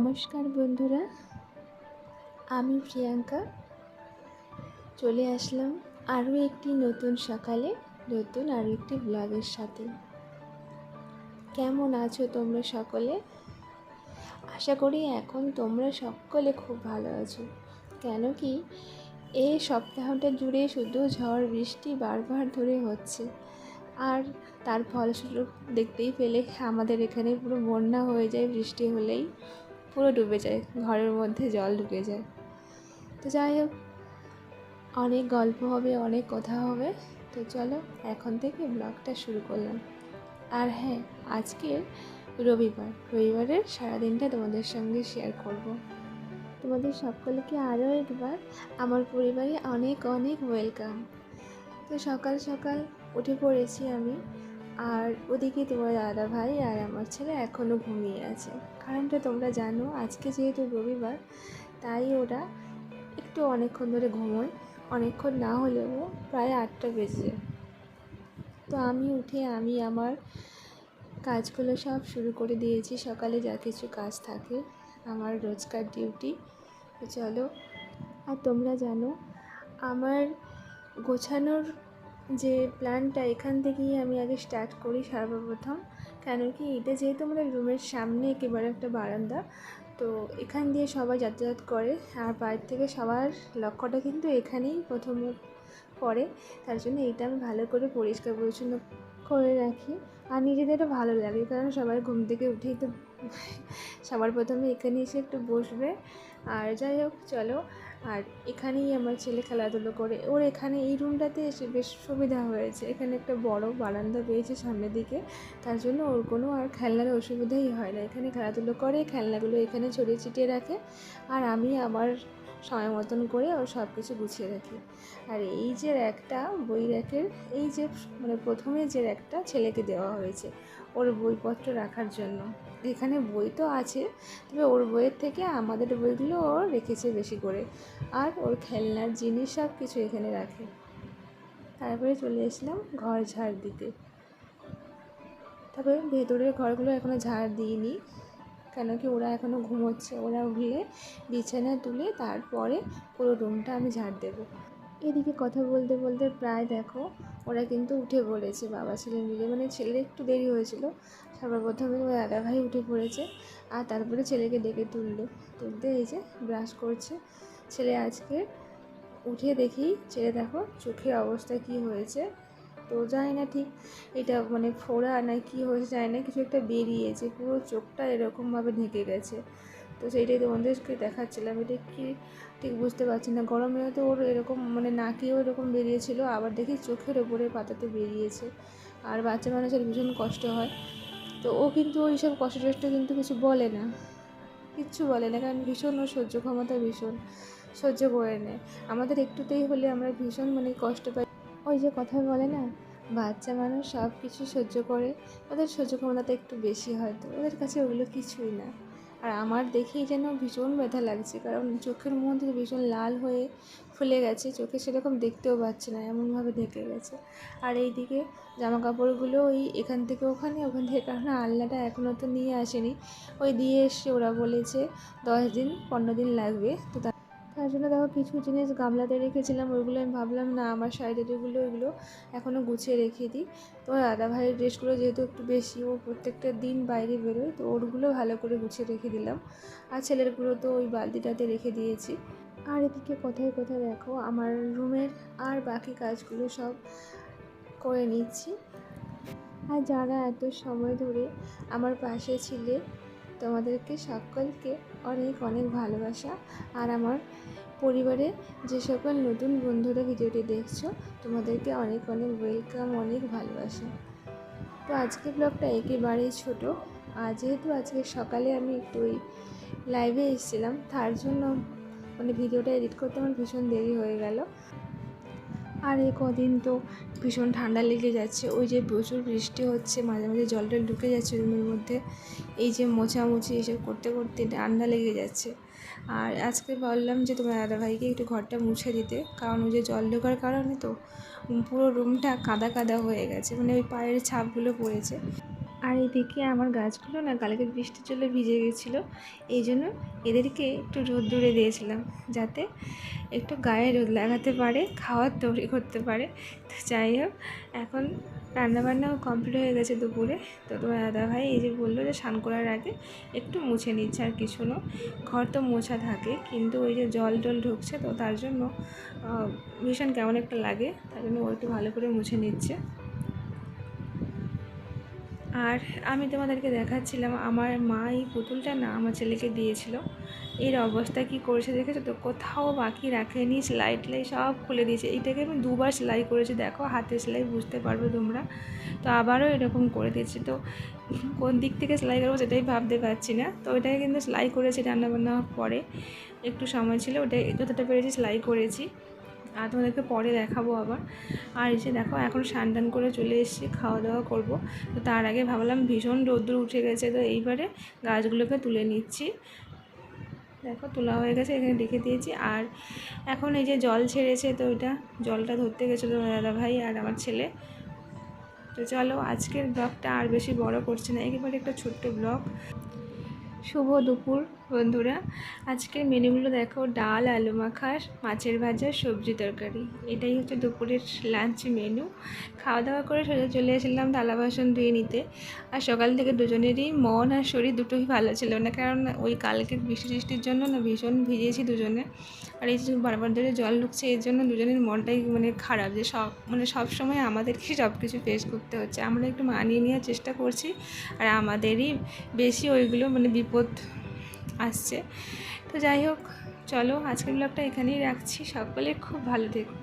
নমস্কার বন্ধুরা, আমি প্রিয়াঙ্কা। চলে আসলাম আরও একটি নতুন সকালে, নতুন আরও একটি ব্লগের সাথে। কেমন আছো তোমরা সকলে? আশা করি এখন তোমরা সকলে খুব ভালো আছো। কেন কি এই সপ্তাহটা জুড়ে শুধু ঝড়, বৃষ্টি বারবার ধরে হচ্ছে। আর তার ফলস্বরূপ দেখতেই পেলে আমাদের এখানে পুরো বন্যা হয়ে যায় বৃষ্টি হলেই। পুরো ডুবে যায়, ঘরের মধ্যে জল ঢুকে যায়। তো যাই হোক, অনেক গল্প হবে, অনেক কথা হবে। তো চলো, এখন থেকে ব্লগটা শুরু করলাম। আর হ্যাঁ আজকে রবিবার, রবিবারের সারাদিনটা তোমাদের সঙ্গে শেয়ার করব। তোমাদের সকলকে আরও একবার আমার পরিবারে অনেক অনেক ওয়েলকাম তো সকাল সকাল উঠে পড়েছি আমি। আর ওদিকে তোমার দাদা ভাই আর আমার ছেলে এখনও ঘুমিয়ে আছে। কারণটা তোমরা জানো, আজকে যেহেতু রবিবার, তাই ওরা একটু অনেকক্ষণ ধরে ঘুমোয়। অনেকক্ষণ না হলেও প্রায় আটটা বেজে তো আমি উঠে আমি আমার কাজগুলো সব শুরু করে দিয়েছি। সকালে যা কিছু কাজ থাকে, আমার রোজকার ডিউটি। চলো, আর তোমরা জানো, আমার গোছানোর যে প্ল্যানটা এখান থেকেই আমি আগে স্টার্ট করি সর্বপ্রথম। কেন কি এটা যেহেতু আমাদের রুমের সামনে একেবারে একটা বারান্দা, তো এখান দিয়ে সবাই যাতায়াত করে। আর বাইরে থেকে সবার লক্ষ্যটা কিন্তু এখানেই প্রথম পড়ে। তার জন্য এইটা আমি ভালো করে পরিষ্কার পরিচ্ছন্ন করে রাখি। আর নিজেদেরও ভালো লাগে, কারণ সবাই ঘুম থেকে উঠেই তো সবার প্রথমে এখানে এসে একটু বসবে। আর যাই হোক, চলো। আর এখানেই আমার ছেলে খেলাধুলো করে। ওর এখানে এই রুমটাতে এসে বেশ সুবিধা হয়েছে। এখানে একটা বড় বারান্দা পেয়েছে সামনের দিকে। তার জন্য ওর কোনো আর খেলনার অসুবিধাই হয় না। এখানে খেলাধুলো করে, খেলনাগুলো এখানে ছড়িয়ে ছিটিয়ে রাখে। আর আমি আমার সময় মতন করে ওর সব কিছু গুছিয়ে রাখি। আর এই যে র্যাকটা, বই র্যাকের, এই যে মানে প্রথমে যে র্যাকটা ছেলেকে দেওয়া হয়েছে, ওর বইপত্র রাখার জন্য। এখানে বই তো আছে, তবে ওর বইয়ের থেকে আমাদের বইগুলো ও রেখেছে বেশি করে। আর ওর খেলনার জিনিস সব কিছু এখানে রাখে। তারপরে চলে এসলাম ঘর ঝাড় দিতে। তবে ভেতরের ঘরগুলো এখনও ঝাড় দিইনি। কেন কি ওরা এখনও ঘুমোচ্ছে? ওরা উঠলে, বিছানা তুলে তারপরে পুরো রুমটা আমি ঝাড় দেবো। এদিকে কথা বলতে বলতে প্রায় দেখো, ওরা কিন্তু উঠে পড়েছে। বাবা ছেলে মিলে মানে ছেলের একটু দেরি হয়েছিল। সর্বপ্রথমে ওই দাদা ভাই উঠে পড়েছে আর তারপরে ছেলেকে ডেকে তুললো। তুলতে এই যে ব্রাশ করছে। ছেলে আজকে উঠে দেখি, ছেলে দেখো চোখের অবস্থা কি হয়েছে। তো জানি না ঠিক এটা মানে ফোড়া না কি হয়েছে জানি না, কিছু একটা বেরিয়েছে, পুরো চোখটা এরকমভাবে ঢেকে গেছে। তো সেইটাই তোমাদেরকে দেখাচ্ছিলাম, এটা কি ঠিক বুঝতে পারছি না। গরমে তো ওর এরকম মানে নাকেও এরকম বেরিয়েছিল, আবার দেখি চোখের ওপরে পাতাতে বেরিয়েছে। আর বাচ্চা মানুষের ভীষণ কষ্ট হয়। তো ও কিন্তু ওইসব কষ্ট টষ্ট কিন্তু কিছু বলে না। কিচ্ছু বলে না, কারণ ভীষণ ওর সহ্য ক্ষমতা ভীষণ, সহ্য করে নেয়। আমাদের একটুতেই হলে আমরা ভীষণ মানে কষ্ট পাই। ওই যে কথা বলে না, বাচ্চা মানুষ সব কিছু সহ্য করে, ওদের সহ্য ক্ষমতাটা একটু বেশি হয়তো, ওদের কাছে ওগুলো কিছুই না। আর আমার দেখেই যেন ভীষণ ব্যথা লাগছে, কারণ চোখের মধ্যে ভীষণ লাল হয়ে ফুলে গেছে, চোখে সেরকম দেখতেও পাচ্ছে না, এমনভাবে ঢেকে গেছে। আর এইদিকে জামা কাপড়গুলো ওই এখান থেকে ওখানে, ওখান থেকে কারণ আলনাটা এখনও তো নিয়ে আসেনি। ওই দিয়ে এসে ওরা বলেছে, দশ দিন, পনেরো দিন লাগবে। তো তার জন্য দেখো কিছু জিনিস গামলাতে রেখেছিলাম, ওইগুলো আমি ভাবলাম, না, আমার শাড়িগুলো ওইগুলো এখনও গুছিয়ে রেখে দিই। তো দাদা ভাইয়ের ড্রেসগুলো যেহেতু একটু বেশি, ও প্রত্যেকটা দিন বাইরে বেরোয়, তো ওরগুলো ভালো করে গুছিয়ে রেখে দিলাম। আর ছেলেরগুলো তো ওই বালতিটাতে রেখে দিয়েছি। আর এদিকে কোথায় কোথায় দেখো, আমার রুমের আর বাকি কাজগুলো সব করে নিচ্ছি। আর যারা এত সময় ধরে আমার পাশে ছিলে তোমাদেরকে সকলকে অনেক অনেক ভালোবাসা। আর আমার পরিবারে যে সকল নতুন বন্ধুরা ভিডিওটি দেখছ, তোমাদেরকে অনেক অনেক ওয়েলকাম অনেক ভালোবাসা। তো আজকে ব্লগটা একেবারেই ছোট। আর যেহেতু আজকে সকালে আমি একটু ওই লাইভে এসেছিলাম, তার জন্য মানে ভিডিওটা এডিট করতে আমার ভীষণ দেরি হয়ে গেল। আর এই কদিন তো ভীষণ ঠান্ডা লেগে যাচ্ছে। ওই যে প্রচুর বৃষ্টি হচ্ছে, মাঝে মাঝে জল টল ঢুকে যাচ্ছে রুমের মধ্যে। এই যে মোছামুছি এসব করতে করতে ঠান্ডা লেগে যাচ্ছে। আর আজকে বললাম যে তোমার দাদাভাইকে একটু ঘরটা মুছে দিতে, কারণ ওই যে জল ঢোকার কারণে তো পুরো রুমটা কাদা কাদা হয়ে গেছে মানে ওই পায়ের ছাপগুলো পড়েছে। আর এদিকে আমার গাছগুলো না কালকে বৃষ্টির জলে ভিজে গেছিল, এই জন্য এদেরকে একটু রোদ দূরে দিয়েছিলাম যাতে একটু গায়ে রোদ লাগাতে পারে, খাওয়ার তৈরি করতে পারে। তো যাই হোক, এখন রান্নাবান্নাও কমপ্লিট হয়ে গেছে দুপুরে। তো তোমার দাদা ভাই এই যে বলল যে স্নান করার আগে একটু মুছে নিচ্ছে আর কিছু না। ঘর তো মোছা থাকে, কিন্তু ওই যে জল টল ঢুকছে তো তার জন্য ভীষণ কেমন একটা লাগে, তার জন্য ও একটু ভালো করে মুছে নিচ্ছে। আর আমি তোমাদেরকে দেখাচ্ছিলাম, আমার মা এই পুতুলটা না আমার ছেলেকে দিয়েছিল। এর অবস্থা কি করেছে দেখেছ তো? কোথাও বাকি রাখেনি, সেলাই টেলাই সব খুলে দিয়েছে। এইটাকে আমি দুবার সেলাই করেছি, দেখো হাতে সেলাই বুঝতে পারবে তোমরা। তো আবারও এরকম করে দিয়েছি। তো কোন দিক থেকে সেলাই করব সেটাই ভাবতে পারছি না। তো ওটাকে কিন্তু সেলাই করেছি রান্নাবান্না পরে। একটু সময় ছিল, ওটাই যতটা পেরেছি সেলাই করেছি। আর তোমাদেরকে পরে দেখাবো আবার। আর এসে দেখো, এখন টান করে চলে এসেছি খাওয়া দাওয়া করব। তো তার আগে ভাবলাম ভীষণ রোদ্দুর উঠে গেছে, তো এইবারে গাছগুলোকে তুলে নিচ্ছি। দেখো, তোলা হয়ে গেছে, এখানে রেখে দিয়েছি। আর এখন এই যে জল ছেড়েছে, তো ওইটা জলটা ধরতে গেছিল দাদা ভাই আর আমার ছেলে। তো চলো, আজকের ব্লগটা আর বেশি বড় করছে না, একেবারে একটা ছোট্ট ব্লগ। শুভ দুপুর। বন্ধুরা, আজকের মেনুগুলো দেখো, ডাল, আলু মাখা মাছের ভাজা, সবজি তরকারি। এটাই হচ্ছে দুপুরের লাঞ্চ মেনু খাওয়া দাওয়া করে সোজা চলে এসেছিলাম থালা বাসন ধুয়ে নিতে। আর সকাল থেকে দুজনেরই মন আর শরীর দুটোই ভালো ছিল না, কারণ ওই কালকের বৃষ্টি টিষ্টির জন্য না ভীষণ ভিজেছি দুজনে। আর এই বারবার ধরে জল ঢুকছে, এর জন্য দুজনের মনটাই মানে খারাপ যে সব মানে সব সময় আমাদেরকে সব কিছু ফেস করতে হচ্ছে। আমরা একটু মানিয়ে নেওয়ার চেষ্টা করছি, আর আমাদেরই বেশি ওইগুলো মানে বিপদ আসছে। তো যাই হোক চলো আজকের ব্লগটা এখানেই রাখছি। সকলে খুব ভালো থেকো।